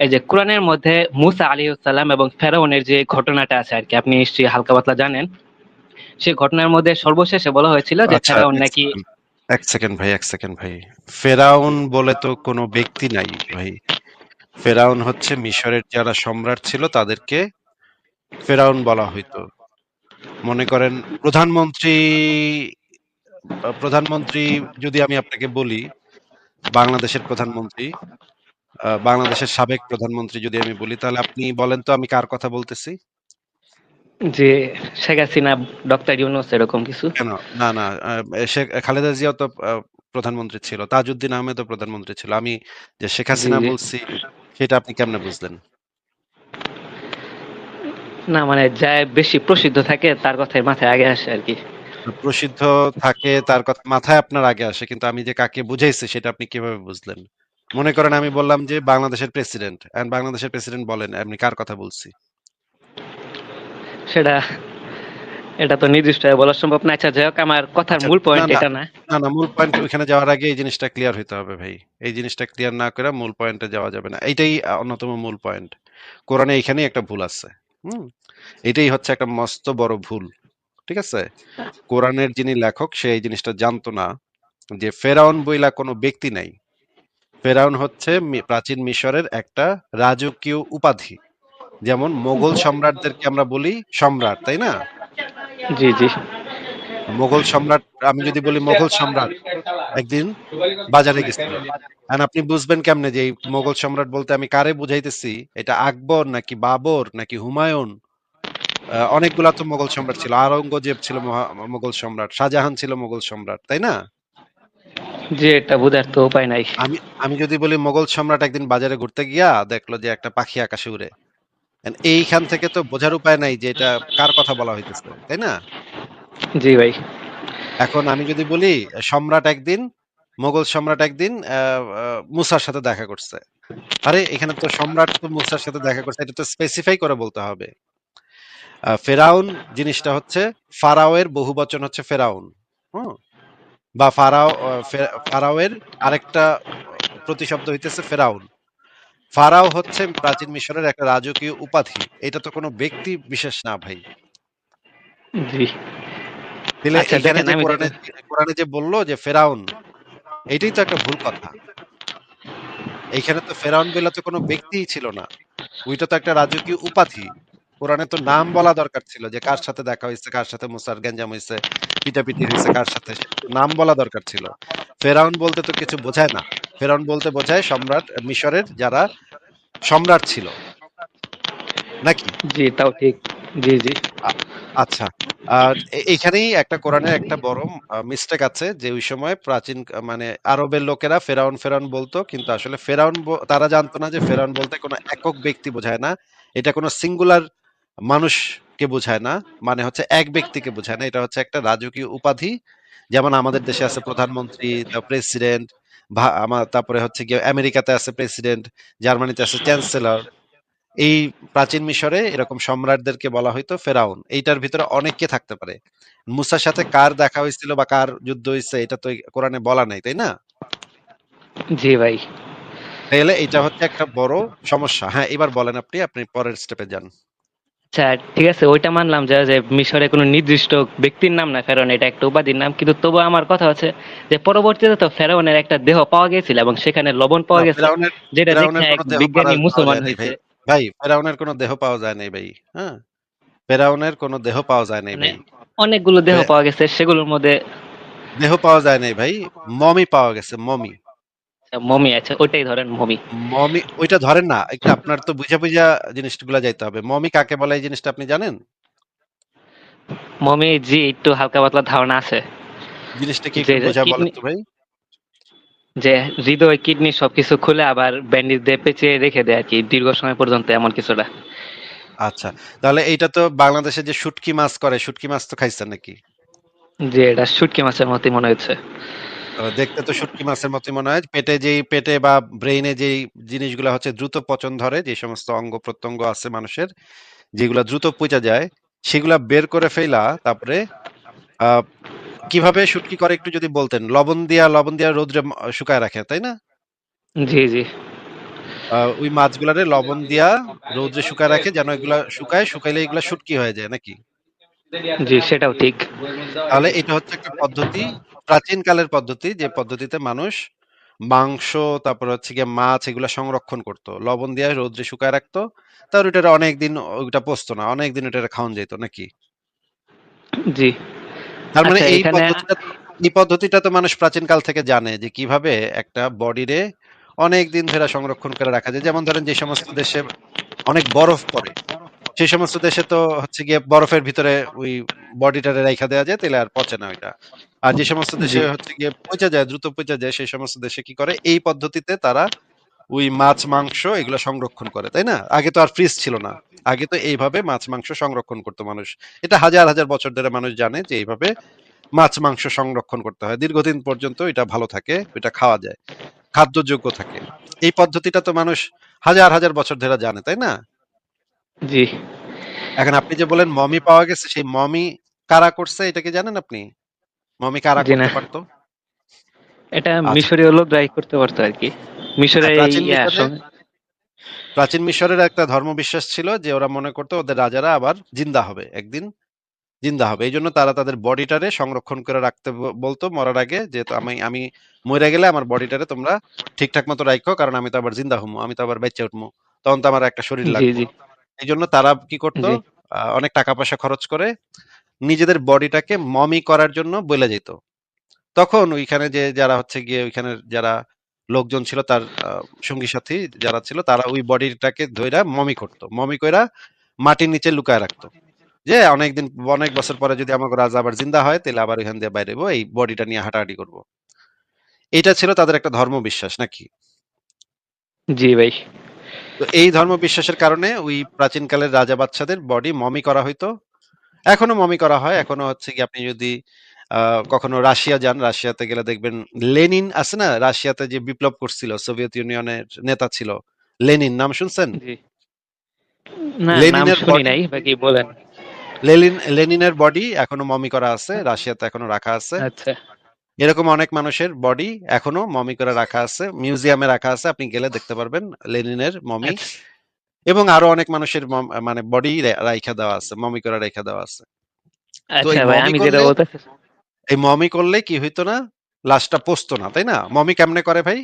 এই যে কোরআনের মধ্যে মুসা আলাইহিসসালাম এবং ফেরাউনের যে ঘটনাটা আছে আর কি আপনি নিশ্চয়ই হালকা পাতলা জানেন। সেই ঘটনার মধ্যে সর্বশেষে বলা হয়েছিল যে আচ্ছা ফেরাউন নাকি এক সেকেন্ড ভাই এক সেকেন্ড ভাই। ফেরাউন বলে তো কোনো ব্যক্তি নাই ভাই। ফেরাউন হচ্ছে মিশরের যারা সম্রাট ছিল তাদেরকে ফেরাউন বলা হইতো। মনে করেন প্রধানমন্ত্রী প্রধানমন্ত্রী যদি আমি আপনাকে বলি বাংলাদেশের প্রধানমন্ত্রী বাংলাদেশের সাবেক প্রধানমন্ত্রী যদি আমি বলি তাহলে আপনি বলেন তো আমি কার কথা বলতেছি? যে শেখ হাসিনা ডক্টর ইউনুস এরকম কিছু? কেন? না না শেখ খালেদা জিয়াও তো প্রধানমন্ত্রী ছিল তাজউদ্দিন আহমেদও প্রধানমন্ত্রী ছিল। আমি যে শেখ হাসিনা বলছি সেটা আপনি কেমনে বুঝলেন? না মানে যা বেশি প্রসিদ্ধ থাকে তার কথাই মাথায় আগে আসে আর কি। প্রসিদ্ধ থাকে তার কথা মাথায় আপনার আগে আসে কিন্তু আমি যে কাকে বুঝাইছি সেটা আপনি কীভাবে বুঝলেন? মনে করেন আমি বললাম যে বাংলাদেশের প্রেসিডেন্ট এন্ড বাংলাদেশের প্রেসিডেন্ট বলেন আপনি কার কথা বলছি? সেটা এটা তো নির্দিষ্ট বলা সম্ভব না। আচ্ছা যাই হোক আমার কথার আচ্ছা মূল পয়েন্ট এটা না। না না মূল পয়েন্ট ওইখানে যাওয়ার আগে এই জিনিসটা ক্লিয়ার হইতে হবে ভাই। এই জিনিসটা ক্লিয়ার না করে মূল পয়েন্টে যাওয়া যাবে না। এইটাই আহ, অন্যতম মূল পয়েন্ট কোরআনে এইখানেই একটা ভুল আছে হুম? এটাই হচ্ছে একটা মস্ত বড় ভুল ঠিক আছে? কোরআনের যিনি লেখক সে এই জিনিসটা জানতো না যে ফেরাউন বইলা কোনো ব্যক্তি নাই। ফেরাউন হচ্ছে প্রাচীন মিশরের একটা রাজকীয় উপাধি। যেমন মোগল সম্রাটদেরকে আমরা বলি সম্রাট তাই না? জি জি। মোগল সম্রাট আমি যদি বলি মোগল সম্রাট একদিন বাজারে গেছিল। আর আপনি বুঝবেন কেমনে যে এই মোগল সম্রাট বলতে আমি কারে বুঝাইতেছি? এটা আকবর নাকি বাবর নাকি হুমায়ুন? অনেকগুলা তো মোগল সম্রাট ছিল। আওরঙ্গজেব ছিল মোগল সম্রাট শাহজাহান ছিল মোগল সম্রাট তাই না? যে এটা বোঝার তো উপায় নাই। আমি আমি যদি বলি মোগল সম্রাট একদিন বাজারে ঘুরতে গিয়া দেখল যে একটা পাখি আকাশে উড়ে। এইখান থেকে তো বোঝার উপায় নাই যে এটা কার কথা বলা হইতেছে তাই না? জি ভাই। এখন আমি যদি বলি সম্রাট একদিন মোগল সম্রাট একদিন মুসার সাথে দেখা করছে। আরে এখানে তো সম্রাট তো মুসার সাথে দেখা করছে এটা তো স্পেসিফাই করে বলতে হবে। ফেরাউন জিনিসটা হচ্ছে ফারাওয়ের বহু বচন হচ্ছে ফেরাউন। হুম? বা ফারাও ফারাওয়ের আরেকটা প্রতিশব্দ হইতেছে ফেরাউন। ফারাও হচ্ছে প্রাচীন মিশরের একটা রাজকীয় উপাধি। এটা তো কোনো ব্যক্তি বিশেষ না ভাই। আচ্ছা কোরআনে যে বলল যে ফেরাউন এটাই তো একটা ভুল কথা। এইখানে তো ফেরাউন বলে তো কোনো ব্যক্তিই ছিল না। ওইটা তো একটা রাজকীয় উপাধি। কোরআনে তো নাম বলা দরকার ছিল যে কার সাথে দেখা হয়েছে কার সাথে মুসার গ্যাঞ্জাম হয়েছে পিটাপিটি হয়েছে কার সাথে নাম বলা দরকার ছিল। ফেরাউন বলতে তো কিছু বোঝায় না। ফেরাউন বলতে বোঝায় সম্রাট মিশরের যারা সম্রাট ছিল। নাকি? জি তাও ঠিক। জি জি। আচ্ছা। আর এ- এইখানেই একটা কোরআনের একটা বড় মিস্টেক আছে যে ওই সময় প্রাচীন মানে আরবের লোকেরা ফেরাউন ফেরাউন বলতো কিন্তু আসলে ফেরাউন তারা জানতো না যে ফেরাউন বলতে কোনো একক ব্যক্তি বোঝায় না। এটা কোনো সিঙ্গুলার মানুষকে বোঝায় না মানে হচ্ছে এক ব্যক্তিকে বোঝায় না। এটা হচ্ছে একটা রাজকীয় উপাধি। যেমন আমাদের দেশে আছে প্রধানমন্ত্রী প্রেসিডেন্ট আমার তারপরে হচ্ছে গিয়ে আমেরিকাতে আছে প্রেসিডেন্ট জার্মানিতে আছে চ্যান্সেলর। এই প্রাচীন মিশরে এরকম সম্রাটদেরকে বলা হয়তো ফেরাউন। এইটার ভিতরে অনেককে থাকতে পারে। মুসার সাথে কার দেখা হয়েছিল বা কার যুদ্ধ হয়েছে এটা তো কোরআনে বলা নাই তাই না? জি ভাই। তাহলে এটা হচ্ছে একটা বড় সমস্যা। হ্যাঁ এবার বলেন আপনি আপনি পরের স্টেপে যান। আচ্ছা ঠিক আছে ওইটা মানলাম যে যে মিশরে কোনো নির্দিষ্ট ব্যক্তির নাম না ফেরাউন এটা একটা উপাধির নাম কিন্তু তবু আমার কথা হচ্ছে যে পরবর্তীতে তো ফেরাউনের একটা দেহ পাওয়া গেছিল এবং সেখানে লবণ পাওয়া গেছে যেটা ফেরাউনের দেখে এক বিজ্ঞানী মুসলমান হয়েছে। ভাই। ফেরাউনের কোনো দেহ পাওয়া যায় নাই ভাই হ্যাঁ? ফেরাউনের কোনো দেহ পাওয়া যায় নাই মানে ভাই। অনেকগুলো দেহ পাওয়া গেছে সেগুলোর মধ্যে দেহ পাওয়া যায় নাই ভাই মমি পাওয়া গেছে মমি। মমি আছে ওইটাই ধরেন মমি। মমি ওইটা ধরেন না একটু আপনার তো বুঝা বুঝা জিনিসগুলা যাইতে হবে। মমি কাকে বলে এই জিনিসটা আপনি জানেন? মমি জি একটু হালকা পাতলা ধারণা আছে। জিনিসটা কি বোঝা বলেন কিডনি তো ভাই। যে হৃদয় কিডনি সবকিছু খুলে আবার ব্যান্ডেজ দিয়ে পেঁচিয়ে রেখে দেয় আর কি দীর্ঘ সময় পর্যন্ত এমন কিছুটা। আচ্ছা তাহলে এইটা তো বাংলাদেশে যে শুটকি মাছ করে শুটকি মাছ তো খাইছেন নাকি? যে এটা শুটকি মাছের মতোই মনে হচ্ছে। দেখতে তো শুটকি মাছের মতোই মনে হয়। পেটে যেই পেটে বা ব্রেইনে যেই জিনিসগুলো হচ্ছে দ্রুত পচন ধরে যে সমস্ত অঙ্গ প্রত্যঙ্গ আছে মানুষের যেগুলা দ্রুত পচা যায় সেগুলা বের করে ফেলা তারপরে আহ কীভাবে শুটকি করে একটু যদি বলতেন? লবণ দিয়া লবণ দিয়া রোদ্রে শুকায় রাখে তাই না? জি জি। ওই মাছগুলারে লবণ দিয়া রৌদ্রে শুকায় রাখে যেন এগুলা শুকায় শুকাইলে এগুলা শুটকি হয়ে যায় নাকি? জি সেটাও ঠিক। তাহলে এটা হচ্ছে একটা পদ্ধতি প্রাচীন কালের পদ্ধতি যে পদ্ধতিতে মানুষ মাংস তারপর হচ্ছে গিয়ে মাছ এগুলা সংরক্ষণ করতো। লবণ দিয়ে রৌদ্রে শুকায় রাখতো। তার ওইটা অনেকদিন ওইটা পচতো না অনেকদিন ওইটা খাওয়ান যেত নাকি? জি। তার মানে আচ্ছা, এই পদ্ধতিটা এই পদ্ধতিটা তো মানুষ প্রাচীন কাল থেকে জানে যে কীভাবে একটা বডিরে অনেক দিন ধরে সংরক্ষণ করে রাখা যায়। যেমন ধরেন যে সমস্ত দেশে অনেক বরফ পড়ে। সেই সমস্ত দেশে তো হচ্ছে গিয়ে বরফের ভিতরে ওই বডিটারে রাইখা দেওয়া যায় তাহলে আর পচে না ওইটা। আর যে সমস্ত দেশে হচ্ছে গিয়ে পচে যায় দ্রুত পচে যায় সেই সমস্ত দেশে কি করে? এই পদ্ধতিতে তারা ওই মাছ মাংস এগুলো সংরক্ষণ করে তাই না? আগে তো আর ফ্রিজ ছিল না। আগে তো এইভাবে মাছ মাংস সংরক্ষণ করতো মানুষ। এটা হাজার হাজার বছর ধরে মানুষ জানে যে এইভাবে মাছ মাংস সংরক্ষণ করতে হয়। দীর্ঘদিন পর্যন্ত এটা ভালো থাকে এটা খাওয়া যায়। খাদ্যযোগ্য থাকে। এই পদ্ধতিটা তো মানুষ হাজার হাজার বছর ধরে জানে তাই না? জি। এখন আপনি যে বলেন মমি পাওয়া গেছে সেই মমি কারা করছে এটা কি জানেন আপনি? মমি কারা জি না। করতে পারতো? এটা আচ্ছা। মিশরীয় লোকরাই করতে পারতো আর কি। মিশরের এই প্রাচীন ইয়া, মিশরে- সম- প্রাচীন মিশরের একটা ধর্মবিশ্বাস ছিল যে ওরা মনে করতো ওদের রাজারা আবার জিন্দা হবে একদিন জিন্দা হবে। এই জন্য তারা তাদের বডিটারে সংরক্ষণ করে রাখতে ব- বলতো মরার আগে যে তো আমি আমি মরে গেলে আমার বডিটারে তোমরা ঠিকঠাক মতো রাখো কারণ আমি তো আবার জিন্দা হমু আমি তো আবার বেঁচে উঠবো তখন তো আমার একটা শরীর জি লাগবে জি। এই জন্য তারা কি করতো? জি। অনেক টাকা পয়সা খরচ করে নিজেদের বডিটাকে মমি করার জন্য বলে যেত তখন ওইখানে যে যারা হচ্ছে গিয়ে ওইখানে যারা লোকজন ছিল তার আহ, সঙ্গী সাথী যারা ছিল তারা ওই বডিটাকে ধইরা মমি করতো। মমি কইরা মাটির নিচে লুকায় রাখতো। যে অনেকদিন অনেক বছর পরে যদি আমাকে রাজা আবার জিন্দা হয় তাহলে আবার ওইখান দিয়ে বাইরে এই বডিটা নিয়ে হাঁটাহাঁটি করব। এটা ছিল তাদের একটা ধর্ম বিশ্বাস নাকি? জি ভাই। তো এই ধর্ম বিশ্বাসের কারণে ওই প্রাচীনকালের রাজা বাচ্চাদের বডি মমি করা হইতো। এখনও মমি করা হয়। এখনও হচ্ছে কি আপনি যদি কখনো রাশিয়া যান রাশিয়াতে গেলে দেখবেন লেনিন আছে না? রাশিয়াতে যে বিপ্লব করছিল সোভিয়েত ইউনিয়নের নেতা ছিল লেনিন নাম শুনছেন? লেনিনের বডি এখনও মমি করা আছে রাশিয়াতে এখনও রাখা আছে। আচ্ছা। এরকম অনেক মানুষের বডি এখনও মমি করে রাখা আছে মিউজিয়ামে রাখা আছে আপনি গেলে দেখতে পারবেন লেনিনের মমি আচ্ছা। এবং আরও অনেক মানুষের মানে বডি রাইখা দেওয়া আছে মমি করে রাইখা দেওয়া আছে। তো এই আচ্ছা মমি করলে- এই মমি করলে কি হইতো না লাশটা পোস্ত না তাই না? মমি কেমনে করে ভাই?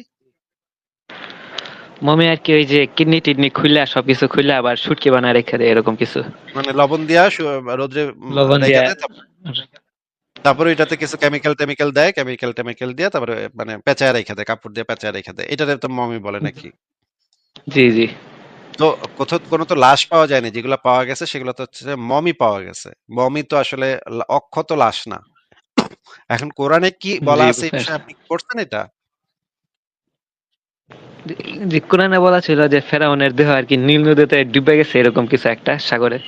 মমি আর কি ওই যে কিডনি টিডনি খুলে সবকিছু খুলে আবার শুটকি বানায় রেখে দেয় এরকম কিছু। মানে লবণ দিয়া রোদ্রে লবণ দেয়, তারপর- এটাতে কিছু কেমিক্যাল টেমিক্যাল দেয় কেমিক্যাল টেমিক্যাল দিয়ে তারপরে মানে পেঁচায় রেখে দেয় কাপড় দিয়ে পেঁচায় রেখে দেয়। এটাতে তো মমি বলে নাকি? জি জি। তো কোথাও কোনো তো লাশ পাওয়া যায়নি যেগুলো পাওয়া গেছে সেগুলো তো হচ্ছে মমি পাওয়া গেছে। মমি তো আসলে অক্ষত লাশ না। এখন কোরআনে কি বলা আছে এই বিষয়ে আপনি পড়ছেন এটা? যে কোরআনে বলা ছিল যে ফেরাউনের দেহ আর কি নীল নদীতে ডুবে গেছে এরকম কিছু একটা সাগরে।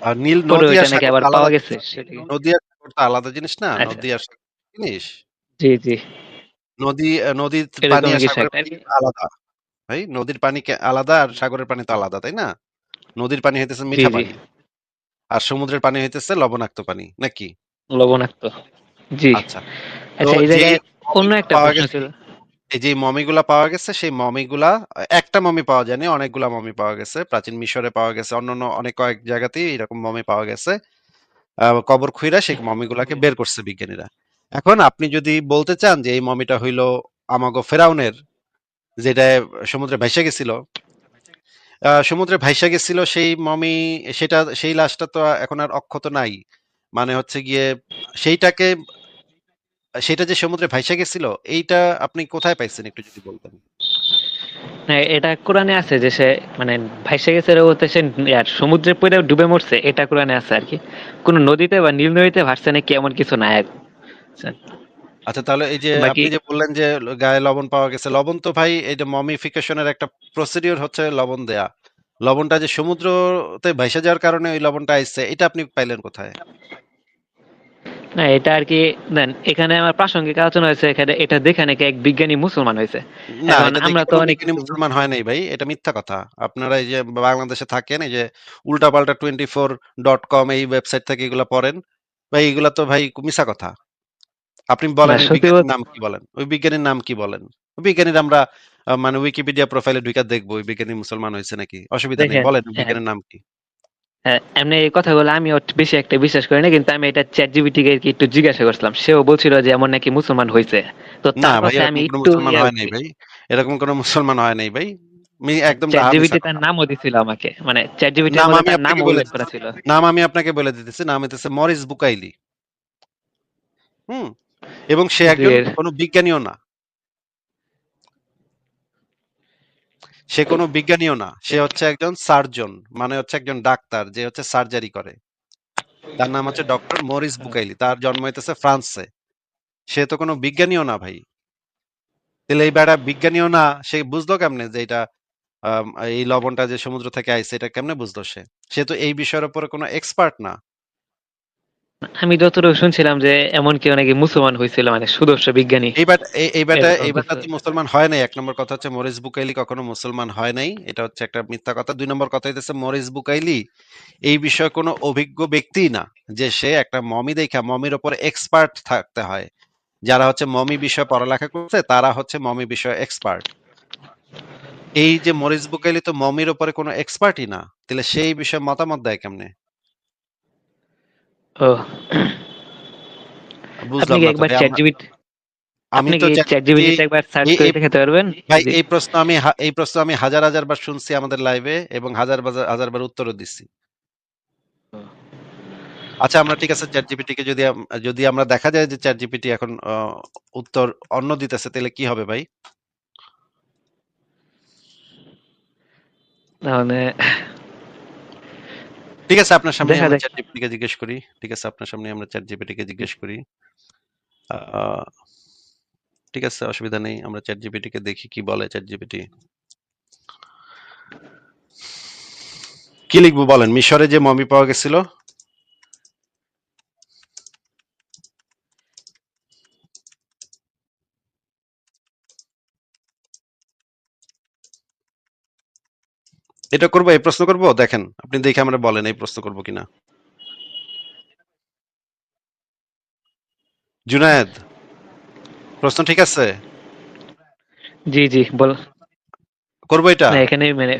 আর নীল নদী আবার পাওয়া গেছে? নদী আর সাগর তো আলাদা জিনিস না আচ্ছা। নদী আর সাগর জিনিস। জি জি। নদী নদীর এরকম পানি আর কিছু সাগরের একটা। পানি আলাদা। ভাই নদীর পানি কে- আলাদা আর সাগরের পানি তো আলাদা তাই না? নদীর পানি হইতেছে মিঠা জি। পানি আর সমুদ্রের পানি হইতেছে লবণাক্ত পানি নাকি? লবণাক্ত জি। আচ্ছা আচ্ছা এই জায়গায় অন্য একটা পাওয়া প্রশ্ন গেছে- ছিল। এই যে মমিগুলা পাওয়া গেছে সেই মমিগুলা একটা মমি পাওয়া যায়নি অনেকগুলা মমি পাওয়া গেছে প্রাচীন মিশরে পাওয়া গেছে অন্যান্য অনেক কয়েক জায়গাতেই এরকম মমি পাওয়া গেছে। কবর খুইরা সেই মমিগুলাকে বের করছে বিজ্ঞানীরা। এখন আপনি যদি বলতে চান যে এই মমিটা হইল আমাগো ফেরাউনের, যেটা সমুদ্রে ভাইসা গেছিল সমুদ্রে ভাইসা গেছিল সেই মমি, সেটা, সেই লাশটা তো এখন আর অক্ষত নাই। মানে হচ্ছে গিয়ে সেইটাকে, সেটা যে সমুদ্রে ভাইসা গেছিল, এইটা আপনি কোথায় পাইছেন একটু যদি বলতেন? এটা কোরআনে আছে যে সে মানে ভাইসে গেছে বলতে সে সমুদ্রে পড়ে ডুবে মরছে এটা কোরআনে আছে আর কি। কোন নদীতে বা নীল নদীতে ভাসছে নাকি এমন কিছু নাই আর আচ্ছা। তাহলে এই যে আপনি যে বললেন যে গায়ে লবণ পাওয়া গেছে লবণ তো ভাই এটা মমিফিকেশনের একটা প্রসিডিওর হচ্ছে লবণ দেয়া। লবণটা যে সমুদ্রতে ভাইসা যাওয়ার কারণে ওই লবণটা আইছে এটা আপনি পাইলেন কোথায়? না এটা আর কি দেন এখানে আমার প্রাসঙ্গিক আলোচনা হয়েছে এখানে এটা দেখে নাকি এক বিজ্ঞানী মুসলমান হয়েছে আমরা তো অনেক মুসলমান হয় নাই ভাই এটা মিথ্যা কথা আপনারা এই যে বাংলাদেশে থাকেন এই যে উল্টাপাল্টা টোয়েন্টি ফোর ডট কম এই ওয়েবসাইট থেকে এগুলা পড়েন ভাই এগুলা তো ভাই মিছা কথা আপনি বলেন বিজ্ঞানীর নাম কি বলেন ওই বিজ্ঞানীর নাম কি বলেন বিজ্ঞানীর আমরা মানে উইকিপিডিয়া প্রোফাইলে ঢুকে দেখব ওই বিজ্ঞানী মুসলমান হয়েছে নাকি। অসুবিধা নেই। বলেন হ্যাঁ। বিজ্ঞানীর নাম কি? এমনি এই কথাগুলো আমি বেশি একটা বিশ্বাস করি না কিন্তু আমি এটা ChatGPT কে আরকি একটু জিজ্ঞাসা করছিলাম। সেও বলছিল যে এমন নাকি মুসলমান হইছে। তো না তার ভাই কথা এরকম আমি কোনো একটু মুসলমান হয় নাই ভাই। এরকম কোনো মুসলমান হয় নাই ভাই। মি একদম ডাহা ChatGPT তার নামও দিছিল আমাকে। মানে ChatGPT এর নাম মধ্যে তার আপনাকে উল্লেখ করা ছিল। নাম আমি আপনাকে বলে দিতেছি। নাম হইতেছে মরিস বুকাইলি। হুম? এবং সে একজন কোনো বিজ্ঞানীও না। সে কোনো বিজ্ঞানীও না। সে হচ্ছে একজন সার্জন। মানে হচ্ছে একজন ডাক্তার যে হচ্ছে সার্জারি করে। তার নাম হচ্ছে ডক্টর মরিস বুকাইলি। তার জন্ম হইতেছে ফ্রান্সে। সে তো কোনো বিজ্ঞানীও না ভাই। তাহলে এই বেড়া বিজ্ঞানীও না, সে বুঝলো কেমনে যে এটা এই লবণটা যে সমুদ্র থেকে আইছে এটা কেমনে বুঝলো সে? সে তো এই বিষয়ের উপরে কোনো এক্সপার্ট না। আমি যতটুকু শুনছিলাম যে এমন কেউ নাকি মুসলমান হয়েছিল মানে সুদর্শ বিজ্ঞানী। এই বেটা এই এই বেটা এরকম এই বেটা কিছু। তো মুসলমান হয় নাই। এক নম্বর কথা হচ্ছে মরিস বুকাইলি কখনো মুসলমান হয় নাই। এটা হচ্ছে একটা মিথ্যা কথা। দুই নম্বর কথা হইতেছে মরিস বুকাইলি এই বিষয়ে কোনো অভিজ্ঞ ব্যক্তিই না। যে সে একটা মমি দেইখা মমির উপরে এক্সপার্ট থাকতে হয়। যারা হচ্ছে মমি বিষয়ে পড়ালেখা করছে তারা হচ্ছে মমি বিষয়ে এক্সপার্ট। এই যে মরিস বুকাইলি তো মমির উপরে কোনো এক্সপার্টই না। তাহলে সেই বিষয়ে মতামত দেয় কেমনে? ও। আপনি বুঝলাম কি না তো একবার ভাই আমরা আমি তো কি ChatGPT ChatGPT একবার সার্চ করে এই পারবেন? ভাই এই প্রশ্ন আমি এই প্রশ্ন আমি হাজার, হাজার বার শুনছি আমাদের লাইভে এবং হাজার, হাজার বার উত্তরও দিছি। আচ্ছা আমরা ঠিক আছে কে যদি যদি আমরা দেখা যায় যে ChatGPT এখন অ উত্তর অন্য দিতেছে তাহলে কি হবে ভাই? তাহলে ঠিক আছে আপনার সামনে আমরা চ্যাট জিপিটিকে জিজ্ঞেস করি। ঠিক আছে আপনার সামনে আমরা চ্যাট জিপিটিকে জিজ্ঞেস করি। ঠিক আছে অসুবিধা নেই। আমরা চ্যাট জিপিটিকে দেখি কি বলে চ্যাট জিপিটি কি লিখব বলেন? মিশরে যে মমি পাওয়া গেছিল? এটা করব, এই প্রশ্ন করব? দেখেন, আপনি দেখে আমারে বলেন এই প্রশ্ন করব কিনা। জুনায়েদ প্রশ্ন ঠিক আছে? জি, জি বল করব এটা? এখানে মানে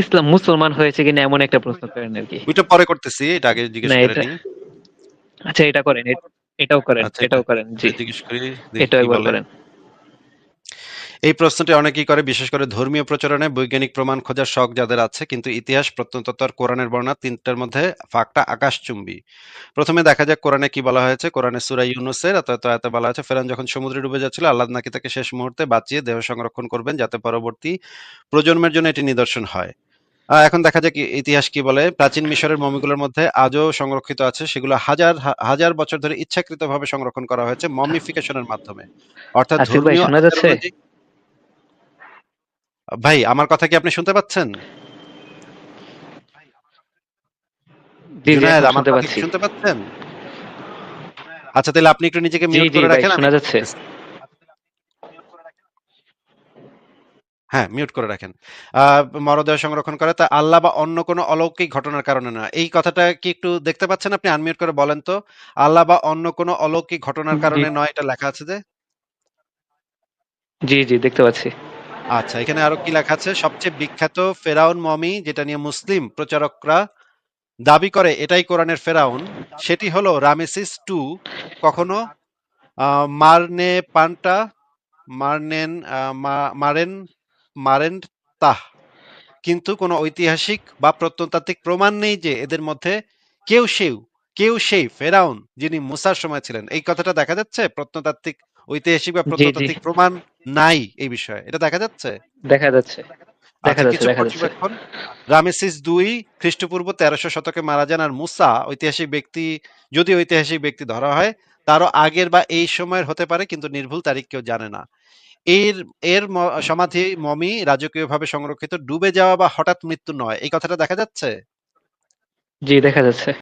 ইসলাম মুসলমান হয়েছে কিনা এমন একটা প্রশ্ন করেন আরকি। ওইটা পরে করতেছি। এটা আগে জিজ্ঞেস করে নিই। আচ্ছা এটা করেন। এটাও করেন, আচ্ছা এটাও করেন। জি। জিজ্ঞেস করি এটাও কি করেন। এই প্রশ্নটি অনেকেই করে বিশেষ করে ধর্মীয় প্রচারণায় বৈজ্ঞানিক প্রমাণ খোঁজার শখ যাদের আছে কিন্তু ইতিহাস প্রত্নতত্ত্ব আর কোরআনের বর্ণনা তিনটার মধ্যে ফাঁকটা আকাশচুম্বী। প্রথমে দেখা যাক কোরআনে কি বলা হয়েছে। কোরআনে সুরা ইউনুসের এত বলা হয়েছে। ফেরান যখন সমুদ্রে ডুবে যাচ্ছিল আল্লাহ নাকি তাকে শেষ মুহূর্তে বাঁচিয়ে দেহ সংরক্ষণ করবেন যাতে পরবর্তী প্রজন্মের জন্য এটি নিদর্শন হয়। এখন দেখা যাক ইতিহাস কি বলে। প্রাচীন মিশরের মমিগুলোর মধ্যে আজও সংরক্ষিত আছে। সেগুলো হাজার হাজার বছর ধরে ইচ্ছাকৃতভাবে সংরক্ষণ করা হয়েছে মমিফিকেশনের মাধ্যমে। অর্থাৎ ধর্মীয় ভাই আমার কথা কি আপনি শুনতে পাচ্ছেন জি, জি জুনায়েদ এখন আমার শুনতে কথা কি পাচ্ছি। শুনতে পাচ্ছেন আচ্ছা তাহলে আপনি একটু নিজেকে জি, মিউট জি করে ভাই রাখেন আমি শোনা যাচ্ছে। হ্যাঁ মিউট করে রাখেন আহ, মরদেহ সংরক্ষণ করে তা আল্লাহ বা অন্য কোনো অলৌকিক ঘটনার কারণে না এই কথাটা কি একটু দেখতে পাচ্ছেন আপনি আনমিউট করে বলেন তো আল্লাহ বা অন্য কোনো অলৌকিক ঘটনার জি। কারণে নয় এটা লেখা আছে যে জি, জি দেখতে পাচ্ছি। আচ্ছা এখানে আরও কি লেখা আছে? সবচেয়ে বিখ্যাত ফেরাউন মমি, যেটা নিয়ে মুসলিম প্রচারকরা দাবি করে, এটাই কোরআনের ফেরাউন, সেটি হলো রামেসিস টু, কখনো মারনে পান্টা, মারনেন মারেন মারেন তাহ। কিন্তু কোনো ঐতিহাসিক বা প্রত্নতাত্ত্বিক প্রমাণ নেই যে এদের মধ্যে কেউ সেও কেউ সেই ফেরাউন যিনি মুসার সময় ছিলেন। এই কথাটা দেখা যাচ্ছে? প্রত্নতাত্ত্বিক ঐতিহাসিক বা প্রত্নতাত্ত্বিক প্রমাণ নাই এই বিষয়ে। এটা দেখা যাচ্ছে? দেখা যাচ্ছে। দেখা আচ্ছা যাচ্ছে, রামেসিস দুই খ্রিস্টপূর্ব তেরোশো শতকে মারা যান আর মুসা ঐতিহাসিক ব্যক্তি যদি ঐতিহাসিক ব্যক্তি ধরা হয় তারও আগের বা এই সময়ের হতে পারে কিন্তু নির্ভুল তারিখ কেউ জানে না। এর এর সমাধি মমি রাজকীয়ভাবে সংরক্ষিত ডুবে যাওয়া বা হঠাৎ মৃত্যু নয়। এই কথাটা দেখা যাচ্ছে? জি দেখা যাচ্ছে।